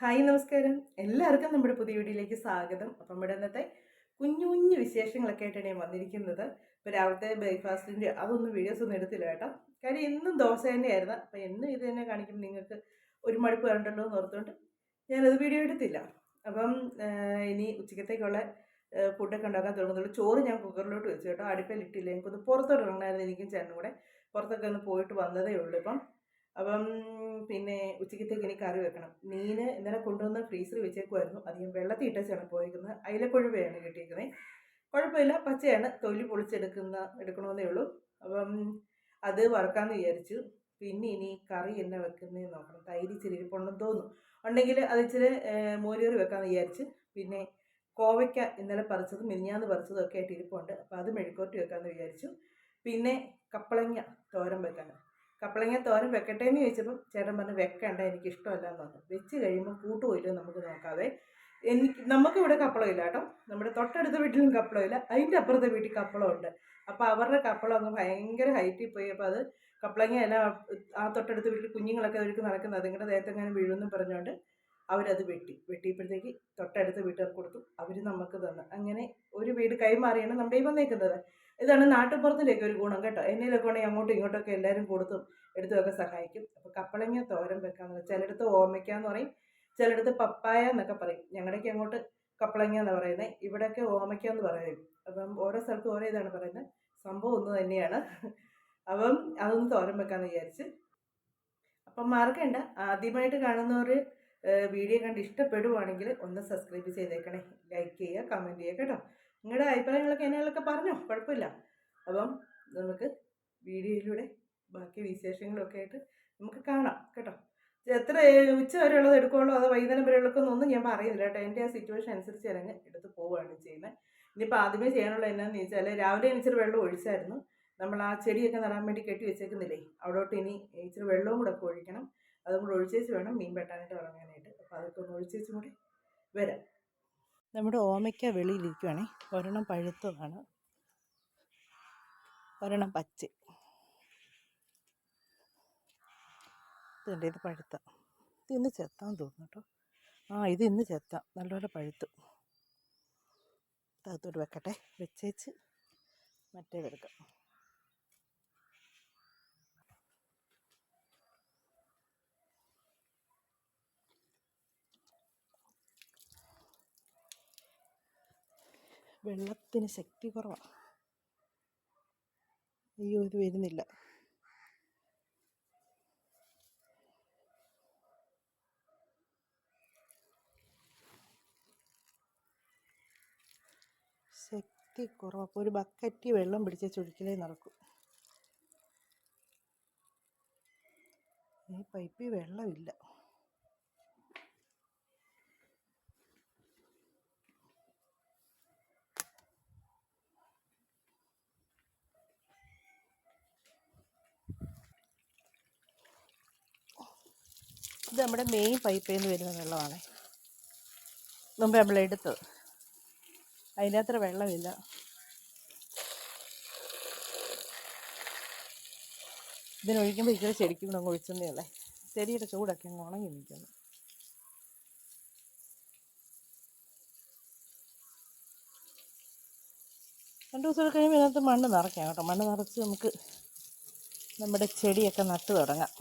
Hi നമസ്കാരം. എല്ലാവർക്കും നമ്മുടെ പുതിയ വീഡിയോയിലേക്ക് സ്വാഗതം. അപ്പം ഇവിടെ ഇന്നത്തെ കുഞ്ഞു കുഞ്ഞു വിശേഷങ്ങളൊക്കെ ആയിട്ടാണ് ഞാൻ വന്നിരിക്കുന്നത്. ഇപ്പോൾ രാവിലത്തെ ബ്രേക്ക്ഫാസ്റ്റിന്റെ അതൊന്നും വീഡിയോസ് ഒന്നും എടുത്തില്ല കേട്ടോ. കാര്യം എന്നും ദോശ തന്നെയായിരുന്നു. അപ്പം എന്നും ഇത് തന്നെ കാണിക്കുമ്പോൾ നിങ്ങൾക്ക് ഒരു മടുപ്പ് കണ്ടല്ലോ എന്ന് ഓർത്തുകൊണ്ട് ഞാനത് വീഡിയോ എടുത്തില്ല. അപ്പം ഇനി ഉച്ചക്കത്തേക്കുള്ള ഫുഡൊക്കെ ഉണ്ടാക്കാൻ തുടങ്ങുന്നുള്ളൂ. ചോറ് ഞാൻ കുക്കറിലോട്ട് വെച്ചു കേട്ടോ. അടുപ്പിലിട്ടില്ല എനിക്കൊന്ന് പുറത്തോട്ട് ഇറങ്ങണമായിരുന്നു എനിക്കും ചേട്ടനും കൂടെ. പുറത്തൊക്കെ ഒന്ന് പോയിട്ട് വന്നതേ ഉള്ളൂ ഇപ്പം. അപ്പം പിന്നെ ഉച്ചക്കത്തേക്ക് ഇനി കറി വെക്കണം. മീൻ ഇന്നലെ കൊണ്ടുവന്ന് ഫ്രീസറിൽ വെച്ചേക്കുമായിരുന്നു അധികം വെള്ളത്തിൽ ഇട്ടാണ് പോയിരിക്കുന്നത് അയിലക്കൊഴുവയാണ് കിട്ടിയിരിക്കുന്നത് കുഴപ്പമില്ല. പച്ചയാണ്. തൊലി പൊളിച്ചെടുക്കുന്ന എടുക്കണമെന്നേ ഉള്ളൂ. അപ്പം അത് വറുക്കാമെന്ന് വിചാരിച്ചു. പിന്നെ ഇനി കറി എന്നെ വെക്കുന്നതെന്ന് നോക്കണം. തൈര് ഇച്ചിരി ഇരിപ്പുണ്ടെന്ന് തോന്നുന്നു. ഉണ്ടെങ്കിൽ അത് ഇച്ചിരി ഏഹ്, മോരുകറി വെക്കാമെന്ന് വിചാരിച്ച്. പിന്നെ കോവയ്ക്ക ഇന്നലെ പറിച്ചതും മിനിഞ്ഞാന്ന് പറിച്ചതും ഒക്കെ ആയിട്ട് ഇരിപ്പുണ്ട്. അപ്പോൾ അത് മെഴുക്കോട്ടി വെക്കാമെന്ന് വിചാരിച്ചു. പിന്നെ കപ്പളങ്ങ തോരൻ വെക്കാൻ. കപ്പളങ്ങ തോരൻ വെക്കട്ടെ എന്ന് ചോദിച്ചപ്പം ചേട്ടൻ പറഞ്ഞു വെക്കണ്ട എനിക്ക് ഇഷ്ടമല്ല എന്ന് പറഞ്ഞു. വെച്ച് കഴിയുമ്പോൾ കൂട്ടുപോയില്ലോ നമുക്ക് നോക്കാതെ എനിക്ക് നമുക്കിവിടെ കപ്പളമില്ല കേട്ടോ. നമ്മുടെ തൊട്ടടുത്ത വീട്ടിലും കപ്പളമില്ല. അതിന്റെ അപ്പുറത്തെ വീട്ടിൽ കപ്പളമുണ്ട്. അപ്പോൾ അവരുടെ കപ്പളം അങ്ങ് ഭയങ്കര ഹൈറ്റിൽ പോയി. അപ്പോൾ അത് കപ്പളങ്ങ എല്ലാം ആ തൊട്ടടുത്ത വീട്ടിൽ കുഞ്ഞുങ്ങളൊക്കെ അവർക്ക് നടക്കുന്നത്. അതിങ്ങളുടെ ദേഹത്തെങ്ങാനും വീഴുമെന്ന് പറഞ്ഞുകൊണ്ട് അവരത് വെട്ടി. വെട്ടിയപ്പോഴത്തേക്ക് തൊട്ടടുത്ത വീട്ടുകാർ കൊടുത്തു. അവർ നമുക്ക് തന്നു. അങ്ങനെ ഒരു വീട് കൈമാറിയാണ് നമ്മുടെ ഈ വന്നേക്കുന്നത്. ഇതാണ് നാട്ടുപുറത്തിന്റെയൊക്കെ ഒരു ഗുണം കേട്ടോ. എന്നിലൊക്കെ ഉണ്ടെങ്കിൽ അങ്ങോട്ടും ഇങ്ങോട്ടൊക്കെ എല്ലാവരും കൊടുത്തും എടുത്തുമൊക്കെ സഹായിക്കും. അപ്പോൾ കപ്പളങ്ങ തോരൻ വെക്കാന്ന് ചിലയിടത്ത് ഓമയ്ക്ക എന്ന് പറയും ചിലയിടത്ത് പപ്പായ എന്നൊക്കെ പറയും. ഞങ്ങളുടെയൊക്കെ അങ്ങോട്ട് കപ്പളങ്ങ എന്ന് പറയുന്നത് ഇവിടെയൊക്കെ ഓമയ്ക്ക എന്ന് പറയും. അപ്പം ഓരോ സ്ഥലത്തും ഓരോ ഇതാണ് പറയുന്നത്. സംഭവം ഒന്ന് തന്നെയാണ്. അപ്പം അതൊന്ന് തോരൻ വെക്കാമെന്ന് വിചാരിച്ച്. അപ്പം മറക്കണ്ട. ആദ്യമായിട്ട് കാണുന്നവർ വീഡിയോ കണ്ട് ഇഷ്ടപ്പെടുവാണെങ്കിൽ ഒന്ന് സബ്സ്ക്രൈബ് ചെയ്തേക്കണേ. ലൈക്ക് ചെയ്യുക കമന്റ് ചെയ്യുക കേട്ടോ. നിങ്ങളുടെ അഭിപ്രായങ്ങളൊക്കെ എന്നൊക്കെ പറഞ്ഞോ? കുഴപ്പമില്ല. അപ്പം നമുക്ക് വീഡിയോയിലൂടെ ബാക്കി വിശേഷങ്ങളൊക്കെ ആയിട്ട് നമുക്ക് കാണാം കേട്ടോ. എത്ര ഉച്ച വരെയുള്ളത് എടുക്കുള്ളൂ അതോ വൈകുന്നേരം വരെ ഉള്ളതൊന്നും ഞാൻ പറയുന്നില്ല കേട്ടോ. എന്റെ ആ സിറ്റുവേഷൻ അനുസരിച്ച് ഞാൻ എടുത്ത് പോവുകയാണ് ചെയ്യുന്നത് ഇനിയിപ്പോൾ ആദ്യമേ ചെയ്യാനുള്ള എന്നാന്ന് ചോദിച്ചാൽ രാവിലെ ഇച്ചിരി വെള്ളം ഒഴിച്ചായിരുന്നു. നമ്മൾ ആ ചെടിയൊക്കെ നടാൻ വേണ്ടി കെട്ടി വെച്ചേക്കുന്നില്ലേ? അവിടോട്ട് ഇനി ഇച്ചിരി വെള്ളവും കൂടെ ഒക്കെ ഒഴിക്കണം. അതും കൂടെ ഒഴിച്ചേച്ച് വേണം മീൻ വെട്ടാനായിട്ട് ഇറങ്ങാനായിട്ട്. അപ്പോൾ അതൊക്കെ ഒന്ന് ഒഴിച്ചേച്ചും കൂടി വരാം. നമ്മുടെ ഓമയ്ക്ക വെളിയിലിരിക്കുവാണേ. ഒരെണ്ണം പഴുത്തതാണ്. ഒരെണ്ണം പച്ച. ഇതുണ്ട് ഇത് പഴുത്ത. ഇത് ഇന്ന് ചെത്താൻ തോന്നുന്നു കേട്ടോ. ആ ഇത് ഇന്ന് ചെത്താം. നല്ലപോലെ പഴുത്തു. അകത്തോട്ട് വെക്കട്ടെ. വെച്ചേച്ച് മറ്റേതെടുക്കാം. വെള്ളത്തിന് ശക്തി കുറവാണ് അയ്യോ ഇത് വരുന്നില്ല. ശക്തി കുറവ്. ഒരു ബക്കറ്റ് വെള്ളം പിടിച്ച ചുഴിക്കലേ നടക്കും. ഈ പൈപ്പിൽ വെള്ളമില്ല. നമ്മുടെ മെയിൻ പൈപ്പിൽ നിന്ന് വരുന്ന വെള്ളമാണ്. മുമ്പ് നമ്മൾ എടുത്തത് അതിനകത്ര വെള്ളമില്ല. ഇതിനൊഴിക്കുമ്പോൾ ഇച്ചിരി ശരിക്കും അങ്ങ് ഒഴിച്ചെന്നേ ചെടിയുടെ ചൂടൊക്കെ അങ്ങ് ഉണങ്ങി നിൽക്കുന്നു. രണ്ട് ദിവസം കഴിയുമ്പോൾ ഇതിനകത്ത് മണ്ണ് നിറയ്ക്കാം കേട്ടോ. മണ്ണ് നിറച്ച് നമുക്ക് നമ്മുടെ ചെടിയൊക്കെ നട്ടു തുടങ്ങാം.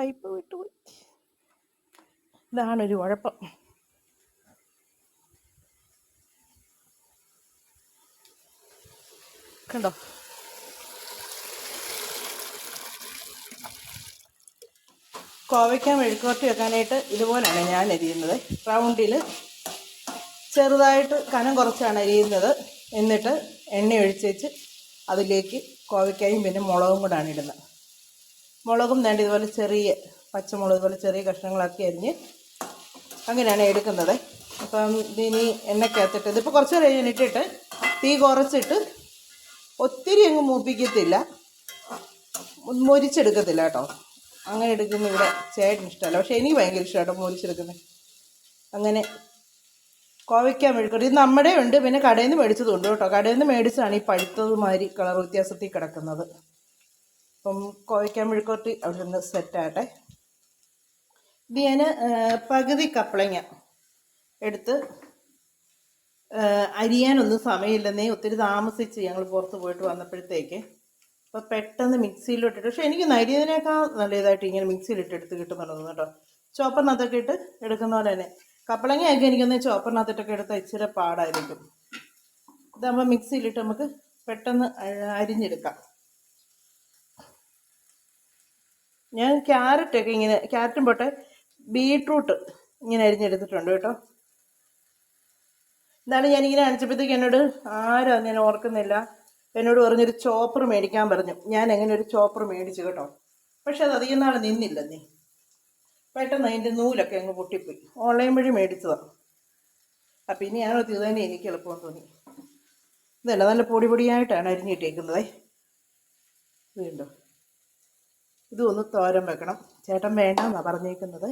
പൈപ്പ് വിട്ടുപോയി ഇതാണൊരു കുഴപ്പം. കണ്ടോ? കോവയ്ക്കാൻ മെഴുക്കുവരട്ടി വെക്കാനായിട്ട് ഇതുപോലെയാണ് ഞാൻ എരിയുന്നത് റൗണ്ടിൽ ചെറുതായിട്ട് കനം കുറച്ചാണ് അരിയുന്നത്. എന്നിട്ട് എണ്ണ ഒഴിച്ച് വെച്ച് അതിലേക്ക് കോവയ്ക്കായും പിന്നെ മുളകും കൂടാണ് ഇടുന്നത്. മുളകും വേണ്ട ഇതുപോലെ ചെറിയ പച്ചമുളക് ഇതുപോലെ ചെറിയ കഷ്ണങ്ങളാക്കി അരിഞ്ഞ് അങ്ങനെയാണ് എടുക്കുന്നത്. അപ്പം ഇതിനി എണ്ണക്കകത്തിട്ട് ഇതിപ്പോൾ കുറച്ച് നേരം ഇട്ടിട്ട് തീ കുറച്ചിട്ട് ഒത്തിരി അങ്ങ് മൂപ്പിക്കത്തില്ല. മുരിച്ചെടുക്കത്തില്ല കേട്ടോ. അങ്ങനെ എടുക്കുന്ന ഇവിടെ ചേട്ടന് ഇഷ്ടമല്ല. പക്ഷേ എനിക്ക് ഭയങ്കര ഇഷ്ടമാണ് മുരിച്ചെടുക്കുന്നത്. അങ്ങനെ കോവയ്ക്കാൻ മെഴുക്കുറി ഇത് നമ്മുടെ ഉണ്ട്. പിന്നെ കടയിൽ നിന്ന് മേടിച്ചതുണ്ട് കേട്ടോ. കടയിൽ നിന്ന് മേടിച്ചാണ് ഈ പഴുത്തത് മാതിരി കളർ വ്യത്യാസത്തിൽ കിടക്കുന്നത്. അപ്പം കോഴിക്കാൻ മെഴുക്കോട്ടി അവിടെ നിന്ന് സെറ്റാകട്ടെ ഇത് ഞാൻ പകുതി കപ്പളങ്ങ എടുത്ത് അരിയാനൊന്നും സമയമില്ലെന്നേ ഒത്തിരി താമസിച്ച് ഞങ്ങൾ പുറത്ത് പോയിട്ട് വന്നപ്പോഴത്തേക്ക്. അപ്പോൾ പെട്ടെന്ന് മിക്സിയിലിട്ടിട്ട് പക്ഷേ എനിക്ക് നരിയതിനേക്കാൾ നല്ല ഇതായിട്ട് ഇങ്ങനെ മിക്സിയിലിട്ട് എടുത്ത് കിട്ടുന്നുള്ളത് കേട്ടോ. ചോപ്പറിനകത്തൊക്കെ ഇട്ട് എടുക്കുന്ന പോലെ തന്നെ. കപ്പളങ്ങയൊക്കെ എനിക്കൊന്ന് ചോപ്പറിനകത്തിട്ടൊക്കെ എടുത്താൽ ഇച്ചിരി പാടായിരിക്കും. ഇതാകുമ്പോൾ മിക്സിയിലിട്ട് നമുക്ക് പെട്ടെന്ന് അരിഞ്ഞെടുക്കാം. ഞാൻ ക്യാരറ്റൊക്കെ ഇങ്ങനെ ക്യാരറ്റും പോട്ടെ ബീട്രൂട്ട് ഇങ്ങനെ അരിഞ്ഞെടുത്തിട്ടുണ്ട് കേട്ടോ. എന്താണ് ഞാനിങ്ങനെ അണിച്ചപ്പോഴത്തേക്ക് എന്നോട് ആരാ ഞാൻ ഓർക്കുന്നില്ല. എന്നോട് പറഞ്ഞൊരു ചോപ്പർ മേടിക്കാൻ പറഞ്ഞു. ഞാൻ എങ്ങനെ ഒരു ചോപ്പർ മേടിച്ചു കേട്ടോ. പക്ഷെ അത് അധികം നാൾ നിന്നില്ല നീ. പെട്ടെന്ന് അതിന്റെ നൂലൊക്കെ അങ്ങ് പൊട്ടിപ്പോയി. ഓൺലൈൻ വഴി മേടിച്ചതാണ് അപ്പം ഇനി ഞാൻ ഇത് തന്നെ എനിക്ക് എളുപ്പമെന്ന് തോന്നി. ഇതല്ല നല്ല പൊടി പൊടിയായിട്ടാണ് അരിഞ്ഞിട്ടേക്കുന്നത്. വീണ്ടും. ഇതും ഒന്ന് തോരൻ വെക്കണം. ചേട്ടൻ വേണ്ടെന്നാണ് പറഞ്ഞേക്കുന്നത്.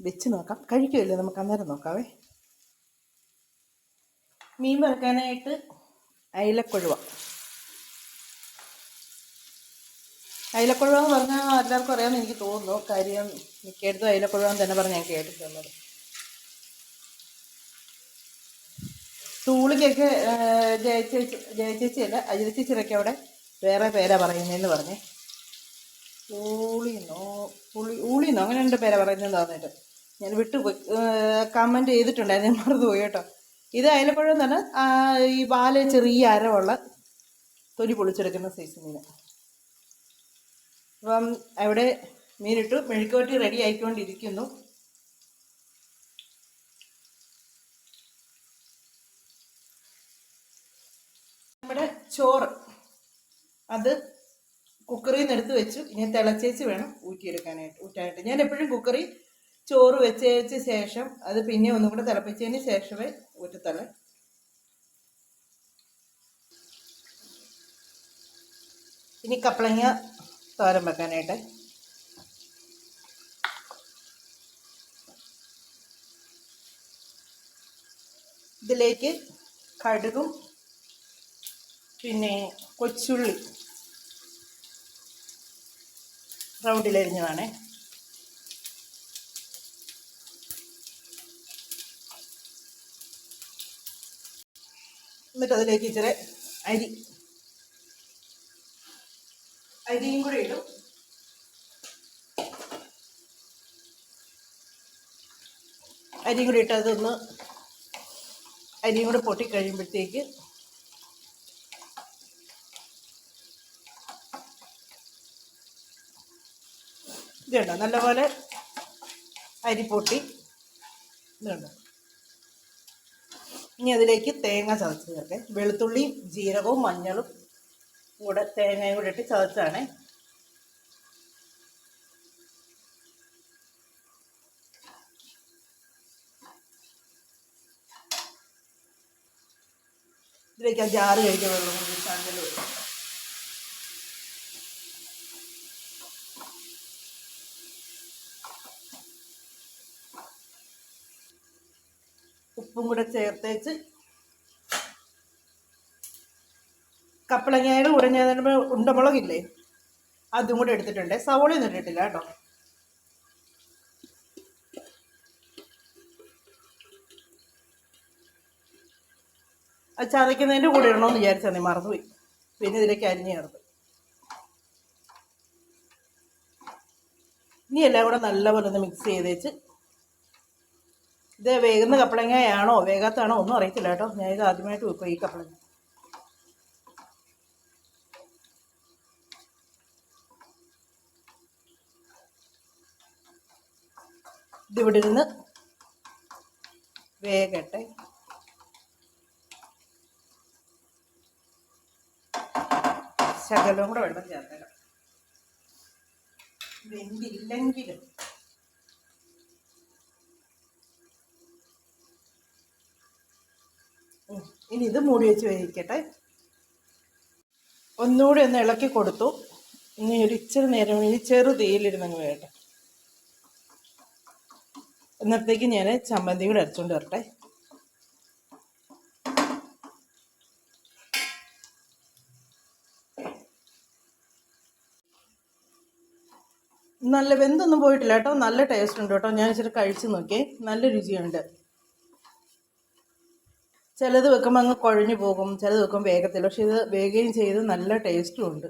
വെച്ച് നോക്കാം. കഴിക്കുമല്ലേ നമുക്ക് അന്നേരം നോക്കാവേ. മീൻ വറുക്കാനായിട്ട് അയിലക്കൊഴുവ. അയിലക്കൊഴുവ എന്ന് പറഞ്ഞാൽ എല്ലാവർക്കും അറിയാമെന്ന് എനിക്ക് തോന്നുന്നു. കാര്യം മിക്കയിടത്തും അയിലക്കൊഴുവ തന്നെ പറഞ്ഞ് ഞാൻ കേട്ടിട്ടുള്ളത്. തൂളിക്കൊക്കെ ജയച്ചേച്ചി ജയച്ചേച്ചിയല്ല അജിത ചേച്ചിയൊക്കെ അവിടെ വേറെ പേരാ പറയുന്നതെന്ന് പറഞ്ഞേ. ഊളിന്നോ പുളി ഊളിന്നോ അങ്ങനെ രണ്ട് പേരാ പറയുന്നത് തോന്നിട്ട് ഞാൻ വിട്ടു കമന്റ് ചെയ്തിട്ടുണ്ടായിരുന്നു. മറന്നുപോയി കേട്ടോ. ഇത് അയലപ്പഴം തന്നെ ഈ വാൽ ചെറിയ അരവുള്ള തൊലി പൊളിച്ചെടുക്കുന്ന സൈസ് മീൻ. അപ്പം അവിടെ മീനിട്ടു. മെഴുക്കുവട്ടി റെഡി ആയിക്കൊണ്ടിരിക്കുന്നു നമ്മുടെ ചോറ് അത് കുക്കറിൽ നിന്ന് വെച്ചു. ഇനി തിളച്ചേച്ച് വേണം ഊറ്റിയെടുക്കാനായിട്ട് ഊറ്റാനായിട്ട്. ഞാൻ എപ്പോഴും കുക്കറിൽ ചോറ് വെച്ചേച്ച ശേഷം അത് പിന്നെ ഒന്നും കൂടെ തിളപ്പിച്ചതിന് ശേഷമേ ഊറ്റത്തുള്ളൂ. ഇനി കപ്പളങ്ങ തോരൻ വെക്കാനായിട്ട്. ഇതിലേക്ക് കടുകും പിന്നെ കൊച്ചുള്ളി റൗണ്ടിലരിഞ്ഞതാണേ. എന്നിട്ട് അതിലേക്ക് ഇച്ചിരി അരി. അരിയും കൂടെ ഇടും. അരിയും കൂടി ഇട്ട് അതൊന്ന് അരിയും കൂടെ പൊട്ടിക്കഴിയുമ്പോഴത്തേക്ക് ഇതുണ്ടോ. നല്ലപോലെ അരി പൊട്ടി ഇതുണ്ടോ. ഇനി അതിലേക്ക് തേങ്ങ ചതച്ച് ചേർക്കേ വെളുത്തുള്ളിയും ജീരകവും മഞ്ഞളും കൂടെ തേങ്ങയും കൂടെ ഇട്ട് ചതച്ചാണ് ഇതിലേക്ക് ആ ജാറ് കഴിക്കാൻ വെള്ളം ഉപ്പും കൂടെ ചേർത്തേച്ച് കപ്പളങ്ങയുടെ കൂടെ ഉണ്ടമുളകില്ലേ അതും കൂടെ എടുത്തിട്ടുണ്ട്. സവോളയൊന്നും ഇട്ടിട്ടില്ല കേട്ടോ. അത് ചതയ്ക്കുന്നതിന്റെ കൂടെ ഇടണമെന്ന് വിചാരിച്ചാൽ നീ മറന്നുപോയി. പിന്നെ ഇതിലേക്ക് അരിഞ്ഞ് ചേർത്ത്. ഇനി എല്ലാം കൂടെ നല്ലപോലെ ഒന്ന് മിക്സ് ചെയ്തേച്ച് ഇത് വേകുന്ന കപ്പളങ്ങയാണോ? വേഗത്താണോ ഒന്നും അറിയത്തില്ല കേട്ടോ. ഞാൻ ഇത് ആദ്യമായിട്ട് വെക്കും ഈ കപ്പളങ്ങ. ഇതിവിടെ ഇരുന്ന് വേഗട്ടെ ശകലവും കൂടെ വെള്ളം ചേർത്തേക്കാം. വെന്തില്ലെങ്കിലും ഇനി ഇത് മൂടി വെച്ച് വേവിക്കട്ടെ. ഒന്നുകൂടി ഒന്ന് ഇളക്കി കൊടുത്തു. ഇനി ഒരു ഇച്ചിരി നേരം ഇനി ചെറു തീയിലിരുന്നങ്ങ് വേട്ടെ എന്നത്തേക്ക് ഞാൻ ചമ്മന്തി കൂടെ അരച്ചുകൊണ്ട് വരട്ടെ. നല്ല വെന്തൊന്നും പോയിട്ടില്ല കേട്ടോ. നല്ല ടേസ്റ്റ് ഉണ്ട് കേട്ടോ. ഞാൻ ഇച്ചിരി കഴിച്ച് നോക്കി നല്ല രുചിയുണ്ട്. ചിലത് വെക്കുമ്പോൾ അങ്ങ് കുഴഞ്ഞു പോകും ചിലത് വെക്കുമ്പോൾ വേഗത്തില്ല. പക്ഷെ ഇത് വേഗയും ചെയ്ത് നല്ല ടേസ്റ്റും ഉണ്ട്.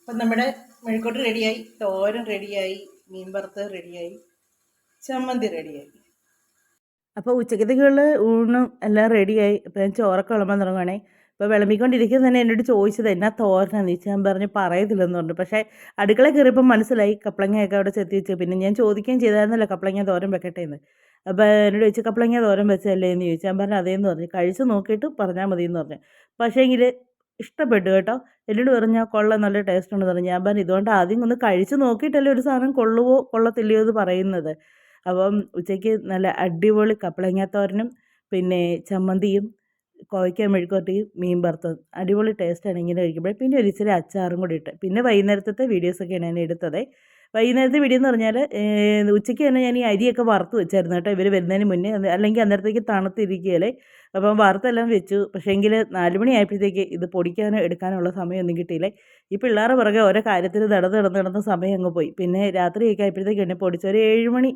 അപ്പം നമ്മുടെ മെഴുക്കോട്ട് റെഡിയായി തോരൻ റെഡിയായി മീൻ വറുത്ത് റെഡിയായി ചമ്മന്തി റെഡിയായി. അപ്പോൾ ഉച്ചക്കത്തേക്കുള്ള ഊണും എല്ലാം റെഡിയായി. അപ്പോൾ ഞാൻ ചോറൊക്കെ വിളമ്പാൻ തുടങ്ങുവാണേ. ഇപ്പോൾ വിളമ്പിക്കൊണ്ടിരിക്കുന്ന തന്നെ എന്നോട് ചോദിച്ചത് എന്നാ തോരനാന്ന് ചോദിച്ചു ഞാൻ പറഞ്ഞു പറയത്തില്ലെന്ന് പറഞ്ഞു. പക്ഷേ അടുക്കള കയറിയപ്പോൾ മനസ്സിലായി കപ്പളങ്ങയൊക്കെ അവിടെ ചെത്തി വെച്ചു. പിന്നെ ഞാൻ ചോദിക്കുകയും ചെയ്തായിരുന്നല്ലോ കപ്പളങ്ങ തോരൻ വെക്കട്ടെ എന്ന്. അപ്പോൾ എന്നോട് ചോദിച്ചു കപ്പളങ്ങ തോരൻ വെച്ചല്ലേ എന്ന് ചോദിച്ചു. ഞാൻ പറഞ്ഞു അതേന്ന് പറഞ്ഞു. കഴിച്ച് നോക്കിയിട്ട് പറഞ്ഞാൽ മതി എന്ന് പറഞ്ഞു. പക്ഷേങ്കിൽ ഇഷ്ടപ്പെട്ടു കേട്ടോ. എന്നോട് പറഞ്ഞാൽ കൊള്ള നല്ല ടേസ്റ്റ് ഉണ്ടെന്ന് പറഞ്ഞു. ഞാൻ പറഞ്ഞു ഇതുകൊണ്ട് ആദ്യം ഒന്ന് കഴിച്ച് നോക്കിയിട്ടല്ലേ ഒരു സാധനം കൊള്ളുവോ കൊള്ളത്തില്ലയോ എന്ന് പറയുന്നത്. അപ്പം ഉച്ചയ്ക്ക് നല്ല അടിപൊളി കപ്പളങ്ങാത്തോരനും പിന്നെ ചമ്മന്തിയും കോവയ്ക്ക മെഴുക്കുവരട്ടി മീൻ വറുത്തത് അടിപൊളി ടേസ്റ്റാണ് ഇങ്ങനെ കഴിക്കുമ്പോൾ പിന്നെ ഒരു ഇച്ചിരി അച്ചാറും കൂടി ഇട്ട്. പിന്നെ വൈകുന്നേരത്തെ വീഡിയോസൊക്കെയാണ് ഞാൻ എടുത്തത്. വൈകുന്നേരത്തെ വീഡിയോ എന്ന് പറഞ്ഞാൽ ഉച്ചയ്ക്ക് തന്നെ ഞാൻ ഈ അരിയൊക്കെ വറുത്ത് വെച്ചായിരുന്നു കേട്ടോ ഇവർ വരുന്നതിന് മുന്നേ. അല്ലെങ്കിൽ അന്നേരത്തേക്ക് തണുത്തിരിക്കുകയല്ലേ. അപ്പം വറുത്തെല്ലാം വെച്ചു. പക്ഷേ എങ്കിൽ നാല് മണി ആയപ്പോഴത്തേക്ക് ഇത് പൊടിക്കാനോ എടുക്കാനുള്ള സമയമൊന്നും കിട്ടിയില്ലേ. ഈ പിള്ളേരെ പുറകെ ഓരോ കാര്യത്തിൽ നടന്ന് നടന്ന് നടന്ന് സമയം അങ്ങ് പോയി. പിന്നെ രാത്രിയൊക്കെ ആയപ്പോഴത്തേക്ക് എന്നെ പൊടിച്ചു ഒരു മണി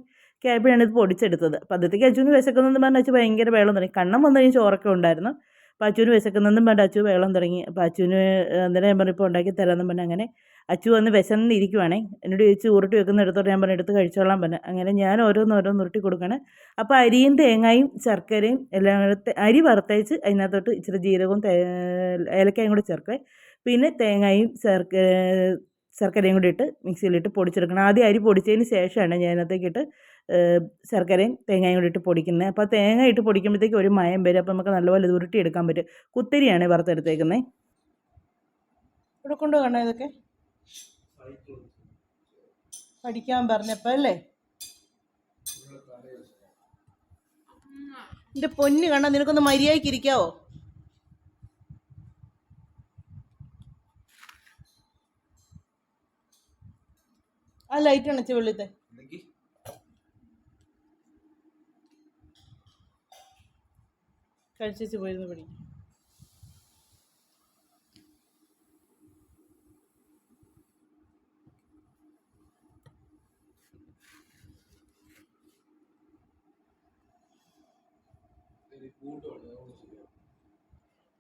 ആയപ്പോഴാണ് ഇത് പൊടിച്ചെടുത്തത്. അപ്പോൾ അദ്ദേഹത്തേക്ക് അച്ഛന് വിശക്കുന്നതെന്ന് പറഞ്ഞ് അച്ഛൻ ഭയങ്കര വെള്ളം തുടങ്ങി. കണ്ണം വന്നു കഴിഞ്ഞ് ചോറൊക്കെ ഉണ്ടായിരുന്നു. അപ്പോൾ അച്ഛന് വിശക്കുന്നതെന്നും പറഞ്ഞ് അച്ഛൻ വെള്ളം തുടങ്ങി. അപ്പോൾ അച്ഛന് അന്നേരം ഞാൻ പറഞ്ഞു ഇപ്പോൾ ഉണ്ടാക്കി തരാമെന്നും പറഞ്ഞ് അങ്ങനെ അച്ചു വന്ന് വിശന്നിരിക്കുവാണേ എന്നോട് ചോദിച്ച് ഉരുട്ടി വെക്കുന്ന എടുത്തോട്ട്? ഞാൻ പറഞ്ഞു എടുത്ത് കഴിച്ചോളാൻ പറഞ്ഞു. അങ്ങനെ ഞാൻ ഓരോന്ന് ഓരോന്ന് ഉരുട്ടി കൊടുക്കണേ അപ്പോൾ അരിയും തേങ്ങയും ശർക്കരയും എല്ലാം കൂടെ അരി വറുത്തയച്ച് അതിനകത്തോട്ട് ഇച്ചിരി ജീരകവും ഏലക്കായും കൂടെ ചേർക്കുക പിന്നെ തേങ്ങയും ശർക്കര ശർക്കരയും കൂടി ഇട്ട് മിക്സിയിലിട്ട് പൊടിച്ചെടുക്കണം. ആദ്യം അരി പൊടിച്ചതിന് ശേഷമാണ് ഏഹ്, ശർക്കരയും തേങ്ങയും കൂടി ഇട്ട് പൊടിക്കുന്നത് അപ്പോൾ തേങ്ങ ഇട്ട് പൊടിക്കുമ്പോഴത്തേക്ക് ഒരു മയം വരും. അപ്പോൾ നമുക്ക് നല്ലപോലെ ഇത് ഉരുട്ടി എടുക്കാൻ പറ്റും. കുത്തിരിയാണ് വറുത്തെടുത്തേക്കുന്നത് ഇവിടെ കൊണ്ടുപോകണോ ഇതൊക്കെ? പഠിക്കാൻ പറഞ്ഞപ്പോൾ അല്ലേ? എന്റെ പൊന്ന് കണ്ട നിനക്കൊന്ന് മര്യാദയ്ക്ക് ഇരിക്കാവോ ആ ലൈറ്റ് അണച്ച വെള്ളിത്തെ. കഴിച്ചു പോയിരുന്നു പഠിക്കും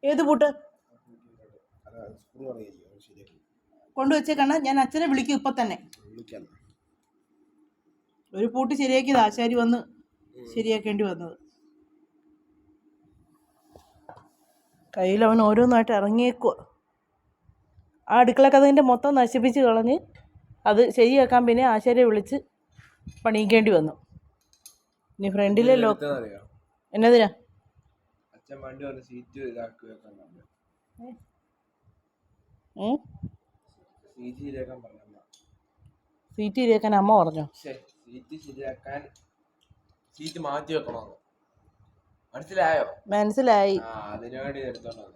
ഏത് പൂട്ട്? കൊണ്ടുവച്ചേക്കണ ഞാൻ അച്ഛനെ വിളിക്കും ഇപ്പൊ തന്നെ. ഒരു പൂട്ട് ശരിയാക്കിയത് ആശാരി വന്ന് ശരിയാക്കേണ്ടി വന്നത്. കയ്യിൽ അവൻ ഓരോന്നായിട്ട് ഇറങ്ങിയേക്കുക ആ അടുക്കള കഥകിന്റെ മൊത്തം നശിപ്പിച്ച് കളഞ്ഞ് അത് ശരിയാക്കാൻ പിന്നെ ആശാരെ വിളിച്ച് പണിയിക്കേണ്ടി വന്നു. ഇനി ഫ്രണ്ടിലെ ലോ അറിയാം എന്നതിനാ? സീറ്റ് ശരിയാക്കാൻ അമ്മ. പറഞ്ഞോ? സീറ്റ് ശരിയാക്കാൻ സീറ്റ് മാറ്റി വെക്കണമെന്ന് മനസ്സിലായോ? മനസ്സിലായി. ആ അതിനു വേണ്ടി എടുത്തോണ്ട്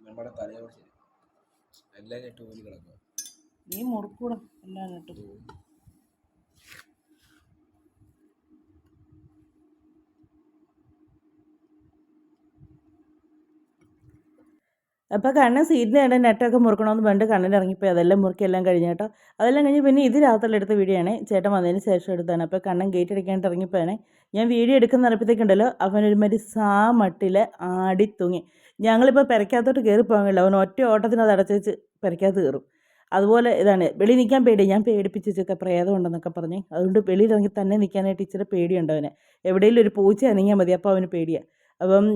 നമ്മുടെ തലയോട് ശരി. എല്ലാം ഞെട്ട് പോലും കിടക്കുക നീ മുറുക്കൂടാ എല്ലാം കേട്ടു അപ്പോൾ കണ്ണൻ സീറ്റിന് കണ്ടെ നെറ്റൊക്കെ മുറുക്കണമെന്ന് പണ്ട് കണ്ണൻ ഇറങ്ങിപ്പോയി. അതെല്ലാം മുറുക്കി എല്ലാം കഴിഞ്ഞ് കേട്ടോ. അതെല്ലാം കഴിഞ്ഞ് പിന്നെ ഇത് രാത്രി എടുത്ത വീഡിയോ ആണ്. ചേട്ടൻ വന്നതിന് ശേഷം എടുത്താണ് അപ്പോൾ കണ്ണൻ ഗേറ്റ് അടിക്കാണ്ട് ഇറങ്ങിപ്പോയാണ്. ഞാൻ വീഡിയോ എടുക്കുന്ന ഇറപ്പത്തേക്കുണ്ടല്ലോ അവനൊരുമാതിരി സാ മട്ടിൽ ആടി തൂങ്ങി. ഞങ്ങളിപ്പോൾ പെരക്കകത്തോട്ട് കയറി പോകാനില്ല. അവൻ ഒറ്റ ഓട്ടത്തിന് അത് അടച്ചേച്ച് പെരക്കകത്ത് കയറും അതുപോലെ ഇതാണ്. വെളി നിൽക്കാൻ പേടി ഞാൻ പേടിപ്പിച്ചൊക്കെ പ്രേതം ഉണ്ടെന്നൊക്കെ പറഞ്ഞ്. അതുകൊണ്ട് വെളിയിലിറങ്ങി തന്നെ നിൽക്കാനായിട്ട് ഇച്ചിരി പേടിയുണ്ട് അവന്. എവിടെയെങ്കിലും ഒരു പൂച്ച അനങ്ങിയാൽ മതി. അപ്പോൾ അവന് പേടിയാണ് അപ്പം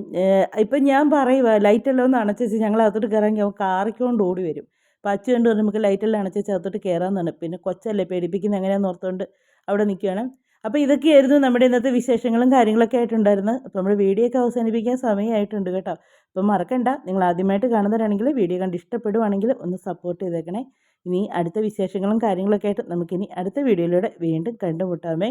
ഇപ്പം ഞാൻ പറയുക ലൈറ്റെല്ലാം ഒന്ന് അണച്ചേച്ച് ഞങ്ങൾ അകത്തോട്ട് കയറാമെങ്കിൽ അവൻ കാറിക്കൊണ്ട് ഓടി വരും. അപ്പം അച്ഛൻ കൊണ്ട് നമുക്ക് ലൈറ്റെല്ലാം അണച്ചേച്ച് അകത്തോട്ട് കയറാമെന്നാണ് പിന്നെ കൊച്ചല്ലേ പേടിപ്പിക്കുന്ന എങ്ങനെയാണെന്ന് ഓർത്തുകൊണ്ട് അവിടെ നിൽക്കുകയാണ് അപ്പോൾ ഇതൊക്കെയായിരുന്നു നമ്മുടെ ഇന്നത്തെ വിശേഷങ്ങളും കാര്യങ്ങളൊക്കെ ആയിട്ടുണ്ടായിരുന്നത്. അപ്പോൾ നമ്മുടെ വീഡിയോ ഒക്കെ അവസാനിപ്പിക്കാൻ സമയമായിട്ടുണ്ട് കേട്ടോ. അപ്പം മറക്കണ്ട നിങ്ങൾ ആദ്യമായിട്ട് കാണുന്നവരാണെങ്കിൽ വീഡിയോ കണ്ട് ഇഷ്ടപ്പെടുവാണെങ്കിൽ ഒന്ന് സപ്പോർട്ട് ചെയ്തേക്കണേ. ഇനി അടുത്ത വിശേഷങ്ങളും കാര്യങ്ങളൊക്കെ ആയിട്ട് നമുക്കിനി അടുത്ത വീഡിയോയിലൂടെ വീണ്ടും കണ്ടുമുട്ടാമേ.